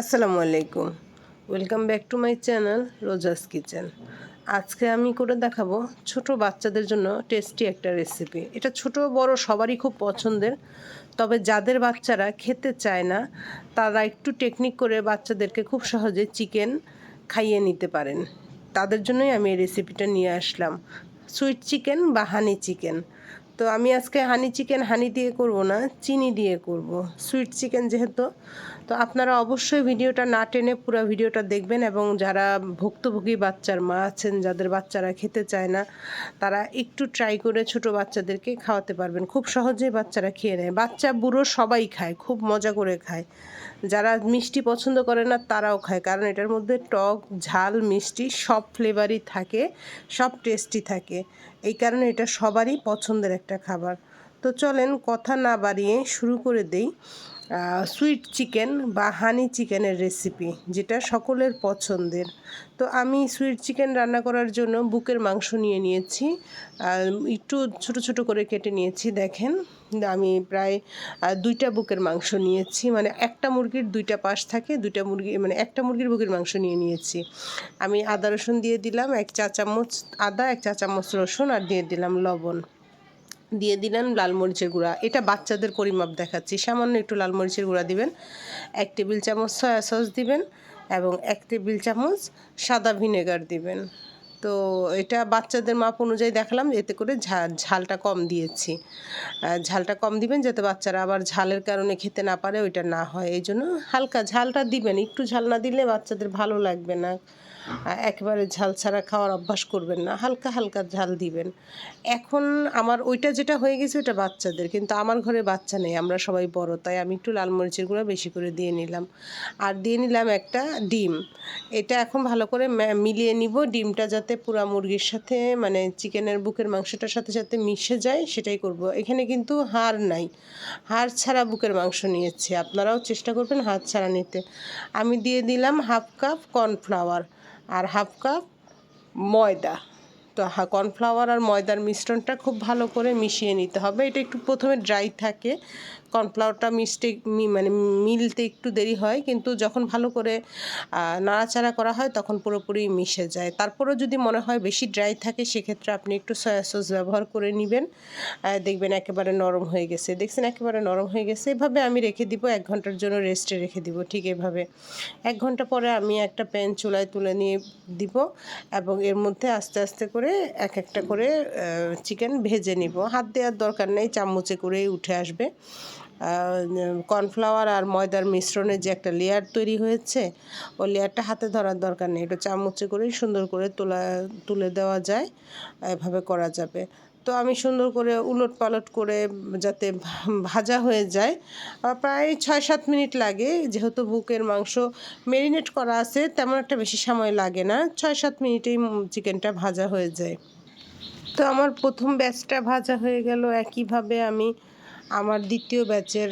আসসালামু আলাইকুম। Welcome back to my channel Roza's kitchen আজকে আমি করে দেখাবো ছোট বাচ্চাদের জন্য টেস্টি একটা রেসিপি এটা ছোট বড় সবারই খুব পছন্দের, তবে যাদের বাচ্চারা খেতে চায় না, তারা একটু টেকনিক করে বাচ্চাদেরকে খুব সহজে চিকেন খাইয়ে নিতে পারেন। তাদের জন্যই আমি এই রেসিপিটা নিয়ে আসলাম। সুইট চিকেন বা হানি চিকেন তো আমি আজকে হানি চিকেন হানি দিয়ে করব না, চিনি দিয়ে করব। সুইট চিকেন যেহেতু, তো আপনারা অবশ্যই ভিডিওটা না টেনে পুরো ভিডিওটা দেখবেন এবং যারা ভুক্তভোগী বাচ্চার মা আছেন, যাদের বাচ্চারা খেতে চায় না, তারা একটু ট্রাই করে ছোট বাচ্চাদেরকে খাওয়াতে পারবেন। খুব সহজেই বাচ্চারা খেয়ে নেয়। বাচ্চা বুড়ো সবাই খায়, খুব মজা করে খায়। যারা মিষ্টি পছন্দ করে না, তারাও খায়। কারণ এটার মধ্যে টক, ঝাল, মিষ্টি সব ফ্লেভারই থাকে, সব টেস্টি থাকে। এই কারণে এটা সবারই পছন্দের একটা খাবার। তো চলেন কথা না বাড়িয়ে শুরু করে দেই। সুইট চিকেন বা হানি চিকেনের রেসিপি যেটা সকলের পছন্দের। তো আমি সুইট চিকেন রান্না করার জন্য বুকের মাংস নিয়ে নিয়েছি। একটু ছোট ছোট করে কেটে নিয়েছি, দেখেন। আমি প্রায় দুইটা বুকের মাংস নিয়েছি। মানে একটা মুরগির দুইটা পাশ থাকে, দুইটা মুরগি মানে একটা মুরগির বুকের মাংস নিয়ে নিয়েছি। আমি আদা রসুন দিয়ে দিলাম, এক চা চামচ আদা, এক চা চামচ রসুন, আর দিয়ে দিলাম লবণ। দিয়ে দিলেন লাল মরিচের গুঁড়া। এটা বাচ্চাদের পরিমাপ দেখাচ্ছি। সামান্য একটু লাল মরিচের গুঁড়া দিবেন। এক টেবিল চামচ সয়া সস দিবেন এবং এক টেবিল চামচ সাদা ভিনেগার দিবেন। তো এটা বাচ্চাদের মাপ অনুযায়ী দেখালাম, এতে করে ঝাল ঝালটা কম দিয়েছি। ঝালটা কম দিবেন যাতে বাচ্চারা আবার ঝালের কারণে খেতে না পারে, ওইটা না হয়। এই জন্য হালকা ঝালটা দিবেন, একটু ঝাল না দিলে বাচ্চাদের ভালো লাগবে না। একেবারে ঝাল ছাড়া খাওয়ার অভ্যাস করবেন না, হালকা হালকা ঝাল দিবেন। এখন আমার ওইটা যেটা হয়ে গেছে ওটা বাচ্চাদের, কিন্তু আমার ঘরে বাচ্চা নেই, আমরা সবাই বড়, তাই আমি একটু লাল মরিচের গুঁড়া বেশি করে দিয়ে নিলাম। আর দিয়ে নিলাম একটা ডিম। এটা এখন ভালো করে মিলিয়ে নিব, ডিমটা যাতে পুরা মুরগির সাথে মানে চিকেনের বুকের মাংসটার সাথে সাথে মিশে যায়, সেটাই করব। এখানে কিন্তু হাড় নাই। হাড় ছাড়া বুকের মাংস নিয়েছি। আপনারাও চেষ্টা করবেন হাড় ছাড়া নিতে। আমি দিয়ে দিলাম হাফ কাপ কর্নফ্লাওয়ার আর হাফ কাপ ময়দা। তো কর্নফ্লাওয়ার আর ময়দার মিশ্রণটা খুব ভালো করে মিশিয়ে নিতে হবে। এটা একটু প্রথমে ড্রাই থাকে। কর্নফ্লাওয়ারটা মিশতে মানে মিলতে একটু দেরি হয়, কিন্তু যখন ভালো করে নাড়াচাড়া করা হয় তখন পুরোপুরি মিশে যায়। তারপরেও যদি মনে হয় বেশি ড্রাই থাকে, সেক্ষেত্রে আপনি একটু সয়া সস ব্যবহার করে নেবেন। দেখবেন একেবারে নরম হয়ে গেছে। দেখছেন একেবারে নরম হয়ে গেছে। এভাবে আমি রেখে দিব, এক ঘণ্টার জন্য রেস্টে রেখে দিব, ঠিক এভাবে। এক ঘণ্টা পরে আমি একটা প্যান চুলায় তুলে নিয়ে দিব এবং এর মধ্যে আস্তে আস্তে করে এক একটা করে চিকেন ভেজে নিব। হাত দেওয়ার দরকার নেই, চামচে করেই উঠে আসবে। কর্নফ্লাওয়ার আর ময়দার মিশ্রণের যে একটা লেয়ার তৈরি হয়েছে, ওই লেয়ারটা হাতে ধরার দরকার নেই। এটা চামচে করেই সুন্দর করে তোলা, তুলে দেওয়া যায়, এভাবে করা যাবে। তো আমি সুন্দর করে উলট পালট করে যাতে ভাজা হয়ে যায় প্রায় ছয় সাত মিনিট লাগে। যেহেতু বুকের মাংস মেরিনেট করা আছে, তেমন একটা বেশি সময় লাগে না। ছয় সাত মিনিটেই চিকেনটা ভাজা হয়ে যায়। তো আমার প্রথম ব্যাচটা ভাজা হয়ে গেল। একইভাবে আমি আমার দ্বিতীয় ব্যাচের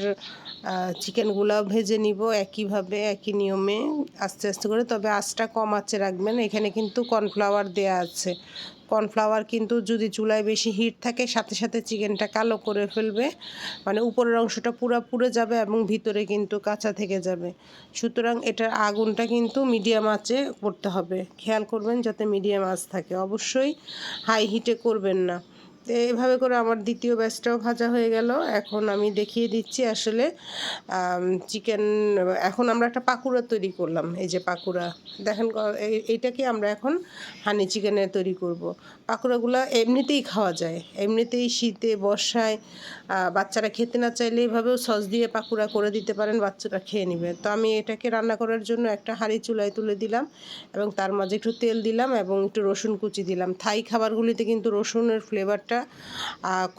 চিকেনগুলাও ভেজে নিব একইভাবে, একই নিয়মে, আস্তে আস্তে করে। তবে আঁচটা কম আঁচে রাখবেন। এখানে কিন্তু কর্নফ্লাওয়ার দেয়া আছে। কর্নফ্লাওয়ার কিন্তু যদি চুলায় বেশি হিট থাকে, সাথে সাথে চিকেনটা কালো করে ফেলবে। মানে উপরের অংশটা পুরো পুড়ে যাবে এবং ভিতরে কিন্তু কাঁচা থেকে যাবে। সুতরাং এটার আগুনটা কিন্তু মিডিয়াম আঁচে করতে হবে। খেয়াল করবেন যাতে মিডিয়াম আঁচ থাকে। অবশ্যই হাই হিটে করবেন না। তো এভাবে করে আমার দ্বিতীয় ব্যাচটাও ভাজা হয়ে গেল এখন আমি দেখিয়ে দিচ্ছি আসলে চিকেন এখন আমরা একটা পাকুড়া তৈরি করলাম, এই যে পাকুড়া দেখেন এইটাকে আমরা এখন হানি চিকেনের তৈরি করব। পাকুড়াগুলো এমনিতেই খাওয়া যায়, এমনিতেই শীতে, বর্ষায় বাচ্চারা খেতে না চাইলে এইভাবেও সস দিয়ে পাকুড়া করে দিতে পারেন, বাচ্চারা খেয়ে নেবে। তো আমি এটাকে রান্না করার জন্য একটা হাঁড়ি চুলায় তুলে দিলাম এবং তার মাঝে একটু তেল দিলাম এবং একটু রসুন কুচি দিলাম। থাই খাবারগুলিতে কিন্তু রসুনের ফ্লেভারটা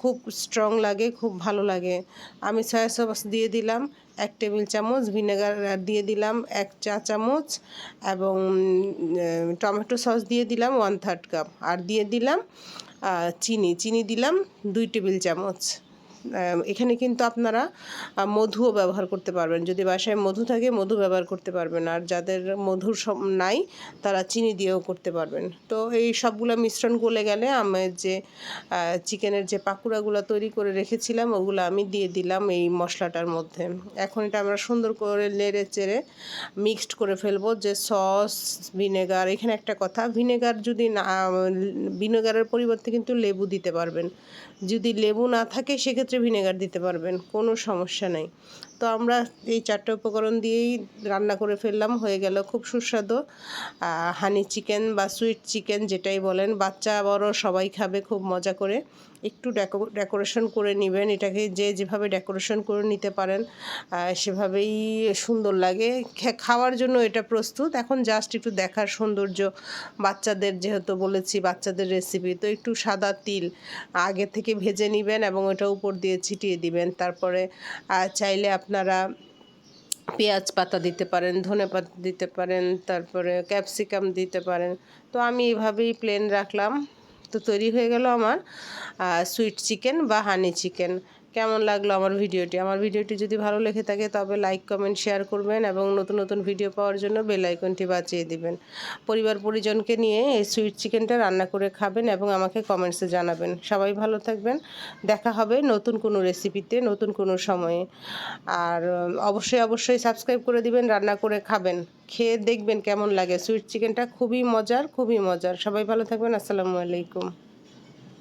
খুব স্ট্রং লাগে, খুব ভালো লাগে। আমি সয়া সস দিয়ে দিলাম, এক টেবিল চামচ ভিনেগার দিয়ে দিলাম, এক চা চামচ এবং টমেটো সস দিয়ে দিলাম ওয়ান থার্ড কাপ আর দিয়ে দিলাম চিনি। চিনি দিলাম, দুই টেবিল চামচ। এখানে কিন্তু আপনারা মধুও ব্যবহার করতে পারবেন। যদি বাসায় মধু থাকে, মধু ব্যবহার করতে পারবেন। আর যাদের মধুর নাই, তারা চিনি দিয়েও করতে পারবেন। তো এই সবগুলো মিশ্রণ গলে গেলে আমি যে চিকেনের যে পাকুড়াগুলো তৈরি করে রেখেছিলাম, ওগুলো আমি দিয়ে দিলাম এই মশলাটার মধ্যে। এখন এটা আমরা সুন্দর করে নেড়ে চেড়ে মিক্সড করে ফেলব যে সস, ভিনেগার, এখানে একটা কথা, ভিনেগার যদি না ভিনেগারের পরিবর্তে কিন্তু লেবু দিতে পারবেন। যদি লেবু না থাকে, সেক্ষেত্রে ভিনেগার দিতে পারবেন, কোনো সমস্যা নেই। তো আমরা এই চারটে উপকরণ দিয়েই রান্না করে ফেললাম, হয়ে গেল খুব সুস্বাদু। হানি চিকেন বা সুইট চিকেন যেটাই বলেন, বাচ্চা বড় সবাই খাবে খুব মজা করে। একটু ডেকোরেশন করে নেবেন, এটাকে যে যেভাবে ডেকোরেশন করে নিতে পারেন সেভাবেই সুন্দর লাগে। খাওয়ার জন্য এটা প্রস্তুত। এখন জাস্ট একটু দেখার সৌন্দর্য, বাচ্চাদের যেহেতু বলেছি, বাচ্চাদের রেসিপি তো একটু সাদা তিল আগে থেকে ভেজে নেবেন এবং ওটা উপর দিয়ে ছিটিয়ে দিবেন। তারপরে চাইলে আপনারা পেঁয়াজ পাতা দিতে পারেন, ধনে পাতা দিতে পারেন, তারপরে ক্যাপসিকাম দিতে পারেন। তো আমি এভাবেই প্লেন রাখলাম। তো তৈরি হয়ে গেল আমার সুইট চিকেন বা হানি চিকেন কেমন লাগল আমার ভিডিওটি? আমার ভিডিওটি যদি ভালো লেগে থাকে তবে লাইক কমেন্ট শেয়ার করবেন এবং নতুন নতুন ভিডিও পাওয়ার জন্য বেল আইকনটি বাঁচিয়ে দিবেন। পরিবার পরিজনকে নিয়ে এই সুইট চিকেনটা রান্না করে খাবেন এবং আমাকে কমেন্টসে জানাবেন। সবাই ভালো থাকবেন। দেখা হবে নতুন কোনো রেসিপিতে নতুন কোনো সময়ে। আর অবশ্যই অবশ্যই সাবস্ক্রাইব করে দিবেন, রান্না করে খাবেন। খেয়ে দেখবেন কেমন লাগে। সুইট চিকেনটা খুবই মজার খুবই মজার। সবাই ভালো থাকবেন। আসসালামু আলাইকুম।